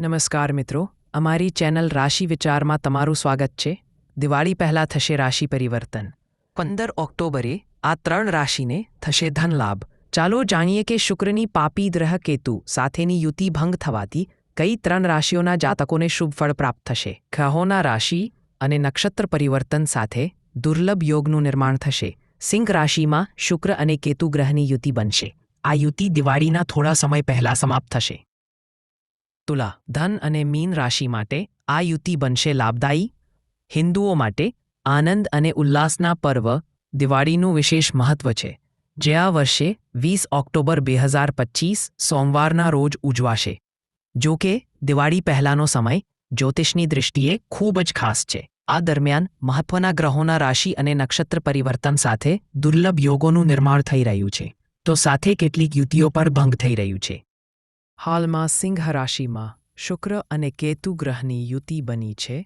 નમસ્કાર મિત્રો, અમારી ચેનલ રાશિ વિચારમાં તમારું સ્વાગત છે. દિવાળી પહેલા થશે રાશિ પરિવર્તન. પંદર ઓક્ટોબરે આ ત્રણ રાશિને થશે ધન લાભ ચાલો જાણીએ કે શુક્રની પાપી ગ્રહ કેતુ સાથેની યુતિ ભંગ થવાથી કઈ ત્રણ રાશિઓના જાતકોને શુભ ફળ પ્રાપ્ત થશે? ગ્રહોના રાશિ અને નક્ષત્ર પરિવર્તન સાથે દુર્લભ યોગનું નિર્માણ થશે. સિંહ રાશિમાં શુક્ર અને કેતુ ગ્રહની યુતિ બનશે. આ યુતિ દિવાળીના થોડા સમય પહેલા સમાપ્ત થશે. તુલા, ધન અને મીન રાશિ માટે આ યુતિ બનશે લાભદાયી, હિન્દુઓ માટે આનંદ અને ઉલ્લાસના પર્વ, દિવાળીનું વિશેષ મહત્વ છે, જે આ વર્ષે વીસ ઓક્ટોબર બે હજાર પચીસ સોમવારના રોજ ઉજવાશે. જો કે, દિવાળી પહેલાનો સમય જ્યોતિષની દૃષ્ટિએ ખૂબ જ ખાસ છે. આ દરમિયાન મહત્વના ગ્રહોના રાશિ અને નક્ષત્ર પરિવર્તન સાથે દુર્લભ યોગોનું નિર્માણ થઈ રહ્યું છે. તો સાથે કેટલીક યુતિઓ પર ભંગ થઈ રહ્યું છે. હાલમાં સિંહ રાશિમાં શુક્ર અને કેતુ ગ્રહની યુતિ બની છે,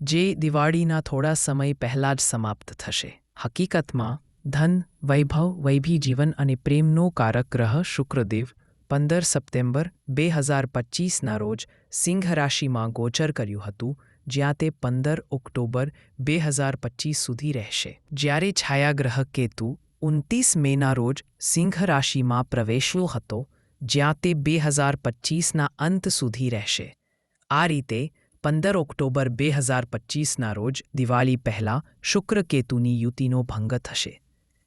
જે દિવાળીના થોડા સમય પહેલાં જ સમાપ્ત થશે. હકીકતમાં, ધન, વૈભવ વૈભી જીવન અને પ્રેમનો કારક ગ્રહ શુક્રદેવ પંદર સપ્ટેમ્બર બે હજાર પચીસના રોજ સિંહ રાશિમાં ગોચર કર્યું હતું, જ્યાં તે પંદર ઓક્ટોબર બે હજાર પચીસ સુધી રહેશે. જ્યારે છાયાગ્રહ કેતુ ઉનતીસ મેના રોજ સિંહ રાશિમાં પ્રવેશ્યો હતો જ્યાં તે બે હજાર પચીસના અંત સુધી રહેશે. આ રીતે પંદર ઓક્ટોબર બે હજાર પચીસના રોજ દિવાળી પહેલાં શુક્ર કેતુની યુતિનો ભંગ થશે.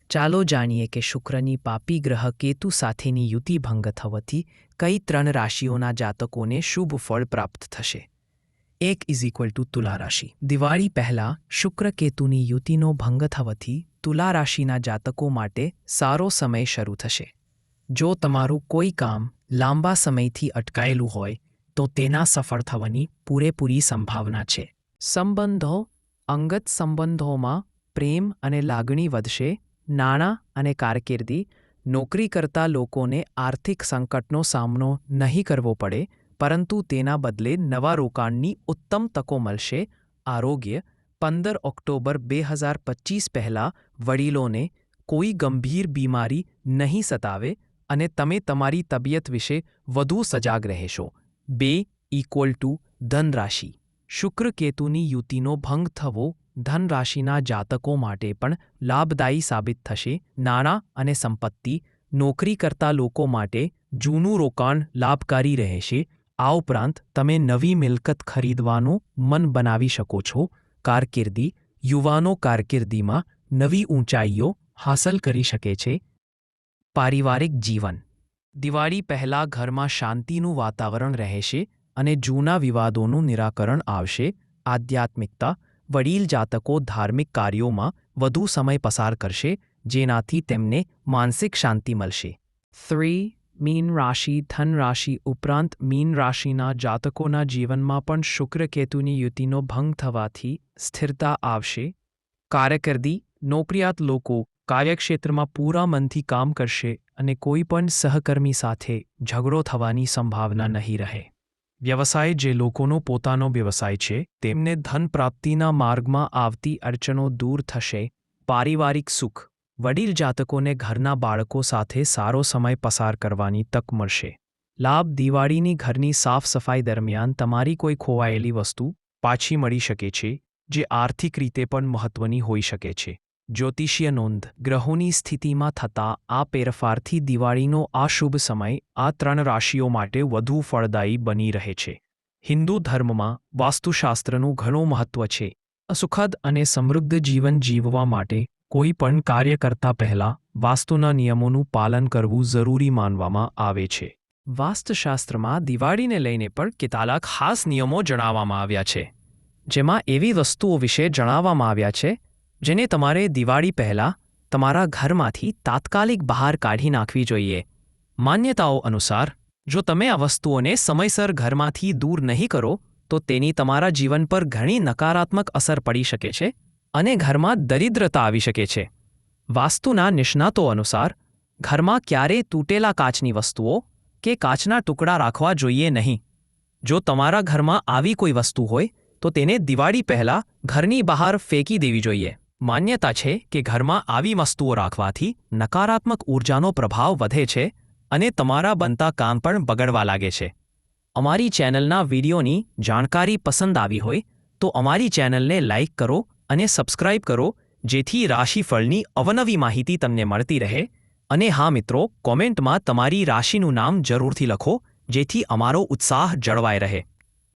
ચાલો જાણીએ કે શુક્રની પાપી ગ્રહ કેતુ સાથેની યુતિ ભંગ થવાથી કઈ ત્રણ રાશિઓના જાતકોને શુભ ફળ પ્રાપ્ત થશે. એક ઇઝ ઇક્વલ ટુ તુલા રાશિ. દિવાળી પહેલાં શુક્ર કેતુની યુતિનો ભંગ થવાથી તુલા રાશિના જાતકો માટે સારો સમય શરૂ થશે. જો તમારું કોઈ કામ લાંબા સમયથી અટકાયેલું હોય, તો તેના સફળ થવાની પૂરેપૂરી સંભાવના છે. સંબંધો, અંગત સંબંધોમાં પ્રેમ અને લાગણી વધશે, નાણાં અને કારકિર્દી નોકરી કરતા લોકોને આર્થિક સંકટનો સામનો નહીં કરવો પડે, પરંતુ તેના બદલે નવા રોકાણની ઉત્તમ તકો મળશે. આરોગ્ય, પંદર ઓક્ટોબર બે હજાર પચીસ પહેલાં વડીલોને કોઈ ગંભીર બીમારી નહીં સતાવે અને તમે તમારી તબિયત વિશે વધુ સજાગ રહેશો. બે ઇક્વલ ટુ ધનરાશિ. શુક્ર કેતુની યુતિનો ભંગ થવો ધનરાશિના જાતકો માટે પણ લાભદાયી સાબિત થશે. નાણાં અને સંપત્તિ, નોકરી કરતા લોકો માટે જૂનું રોકાણ લાભકારી રહેશે. આ ઉપરાંત તમે નવી મિલકત ખરીદવાનું મન બનાવી શકો છો. કારકિર્દી, યુવાનો કારકિર્દીમાં નવી ઊંચાઈઓ હાંસલ કરી શકે છે. પારિવારિક જીવન. દિવાળી પહેલાં ઘરમાં શાંતિનું વાતાવરણ રહેશે અને જૂના વિવાદોનું નિરાકરણ આવશે. આધ્યાત્મિકતા, વડીલ જાતકો ધાર્મિક કાર્યોમાં વધુ સમય પસાર કરશે, જેનાથી તેમને માનસિક શાંતિ મળશે. થ્રી મીન રાશિ, ધન રાશિ ઉપરાંત મીન રાશિના જાતકોના જીવનમાં પણ શુક્ર કેતુની યુતિનો ભંગ થવાથી સ્થિરતા આવશે. કાર્યકર્દી નોકરિયાત લોકો કાર્યક્ષેત્રમાં પૂરા મનથી કામ કરશે અને કોઈ પણ સહકર્મી સાથે ઝઘડો થવાની સંભાવના નહીં રહે. વ્યવસાય જે લોકોનો પોતાનો વ્યવસાય છે, તેમને ધન પ્રાપ્તિના માર્ગમાં આવતી અડચણો દૂર થશે, પારિવારિક સુખ, વડીલ જાતકોને ઘરના બાળકો સાથે સારો સમય પસાર કરવાની તક મળશે. લાભ દિવાળીની ઘરની સાફ સફાઈ દરમિયાન તમારી કોઈ ખોવાયેલી વસ્તુ પાછી મળી શકે છે, જે આર્થિક રીતે પણ મહત્વની હોઈ શકે છે. જ્યોતિષીય નોંધ. ગ્રહોની સ્થિતિમાં થતા આ ફેરફારથી દિવાળીનો આ શુભ સમય આ ત્રણ રાશિઓ માટે વધુ ફળદાયી બની રહે છે. હિન્દુ ધર્મમાં વાસ્તુશાસ્ત્રનું ઘણું મહત્વ છે. અસુખદ અને સમૃદ્ધ જીવન જીવવા માટે કોઈ પણ કાર્ય કરતા પહેલા વાસ્તુના નિયમોનું પાલન કરવું જરૂરી માનવામાં આવે છે. વાસ્તુશાસ્ત્રમાં દિવાળીને લઈને પણ કેટલાક ખાસ નિયમો જણાવવામાં આવ્યા છે. જેમાં એવી વસ્તુઓ વિશે જણાવવામાં આવ્યા છે જેને તમારે દિવાળી પહેલાં તમારા ઘરમાંથી તાત્કાલિક બહાર કાઢી નાખવી જોઈએ. માન્યતાઓ અનુસાર, જો તમે આ વસ્તુઓને સમયસર ઘરમાંથી દૂર નહીં કરો, તો તેની તમારા જીવન પર ઘણી નકારાત્મક અસર પડી શકે છે અને ઘરમાં દરિદ્રતા આવી શકે છે. વાસ્તુના નિષ્ણાતો અનુસાર, ઘરમાં ક્યારે તૂટેલા કાચની વસ્તુઓ કે કાચના ટુકડા રાખવા જોઈએ નહીં. જો તમારા ઘરમાં આવી કોઈ વસ્તુ હોય, તો તેને દિવાળી પહેલાં ઘરની બહાર ફેંકી દેવી જોઈએ. માન્યતા છે કે ઘરમાં આવી વસ્તુઓ રાખવાથી નકારાત્મક ઊર્જાનો પ્રભાવ વધે છે અને તમારા બનતા કામ પણ બગડવા લાગે છે. અમારી ચેનલના વિડીયોની જાણકારી પસંદ આવી હોય તો અમારી ચેનલને લાઇક કરો અને સબસ્ક્રાઇબ કરો, જેથી રાશિફળની અવનવી માહિતી તમને મળતી રહે. અને હા મિત્રો, કોમેન્ટમાં તમારી રાશિનું નામ જરૂરથી લખો, જેથી અમારો ઉત્સાહ જળવાય રહે.